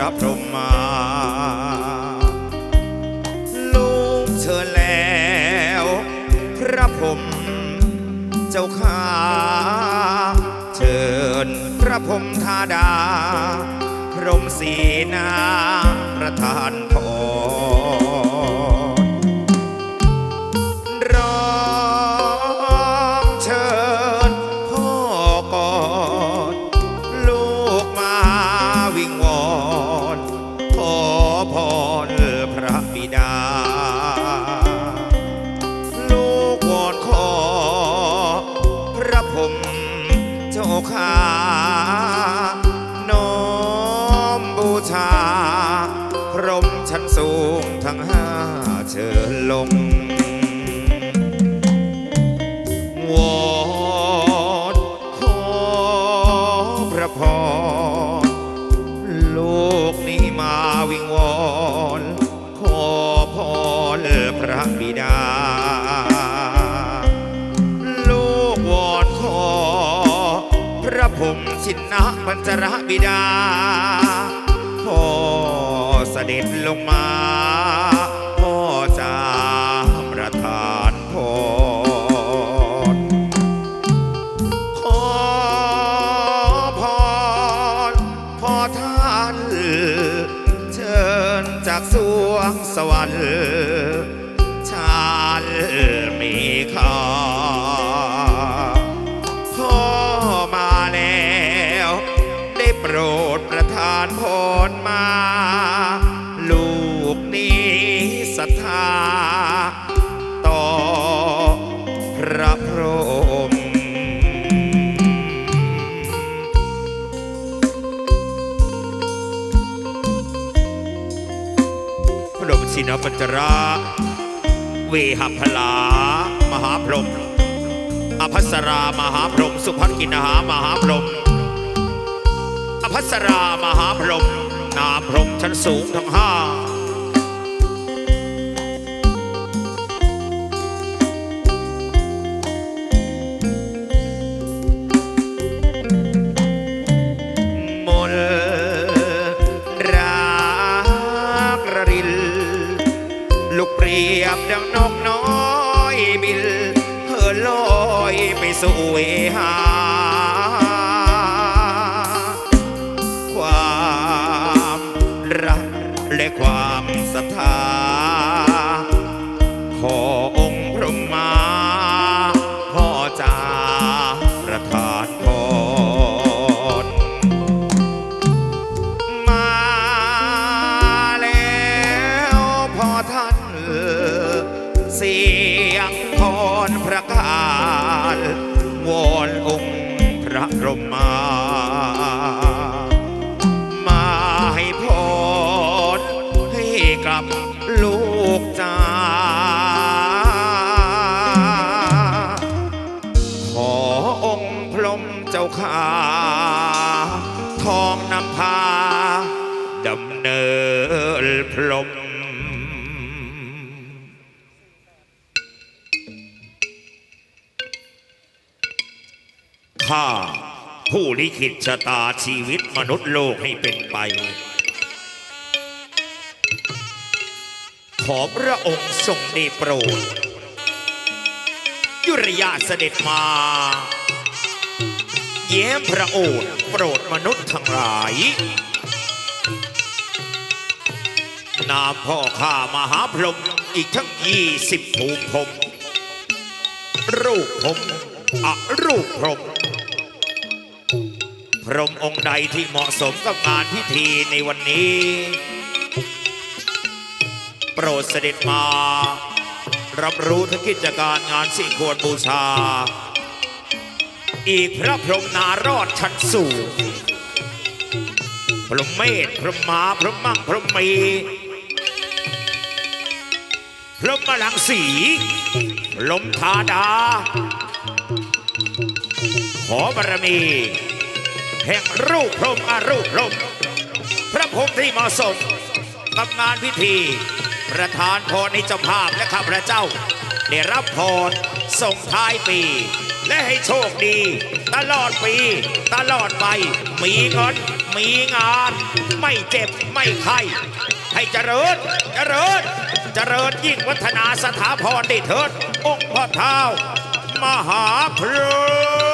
พระพรหมาลูกเชิญแล้ว พระผมเจ้าข้าเชิญพระผมธาดา พรมสีนาประทานพ จ้าข้าน้อมบูชา พรมชั้นสูงทั้งห้าเชิญลง วอดขอพระพร ระผมชินนะปัญจรบิดาขอเสด็จลงมาพ่อจาประทานพรขอพรพอท่านเชิญจากสวงสวรรค์ชาลมีค่า รมา ลูกนี้ศรัทธา ต่อพระพรหมพระบรมชินปัญจระเวหพลามหาพรหมอภัสรามหาพรหมสุภักกินหามหาพรหม อภัสรามหาพรหมนามพรหมชั้นสูงทั้งห้ามนรักระรินลูกเปรียบดังนกน้อยบินเพื่อลอยไปสู่เวหา รักและความศรัทธา ขอองค์พระมาพ่อจาประทานพรมาแล้วพ่อท่านเสียงพรประกาศวอนองค์พระพรหมมา ดำเนินพรมข้าผู้ลิขิตชะตาชีวิตมนุษย์โลกให้เป็นไป ขอพระองค์ทรงได้โปรด ยุรยาเสด็จมาเย้มพระโอษฐ์โปรดมนุษย์ทั้งหลาย นามพ่อข้ามหาพรหมอีกทั้งยี่สิบภูมิพรหมรูปพรหมอรูปพรหมพรหมองค์ใดที่เหมาะสมกับงานพิธีในวันนี้ โปรดเสด็จมา รับรู้ถึงกิจการงานสิ่งควรบูชา อีกพระพรหมนารอดชั้นสูงพรหมเมธพรหมมาพรหมมั่งพรหมี มีพรมลังสีพรหมธาดา ขอบารมี แห่งรูปพรมอารูปพรมพระพรมที่เหมาะสมกับงานพิธี ประธานพรในเจ้าภาพและข้าพระเจ้า ได้รับพรส่งท้ายปี และให้โชคดี ตลอดปี ตลอดไป มีเงินมีงาน ไม่เจ็บไม่ไข้ให้เจริญเจริญ จริญยิ่งวัฒนาสถาพรดิเถิดองค์พ่อเท้ามหาพร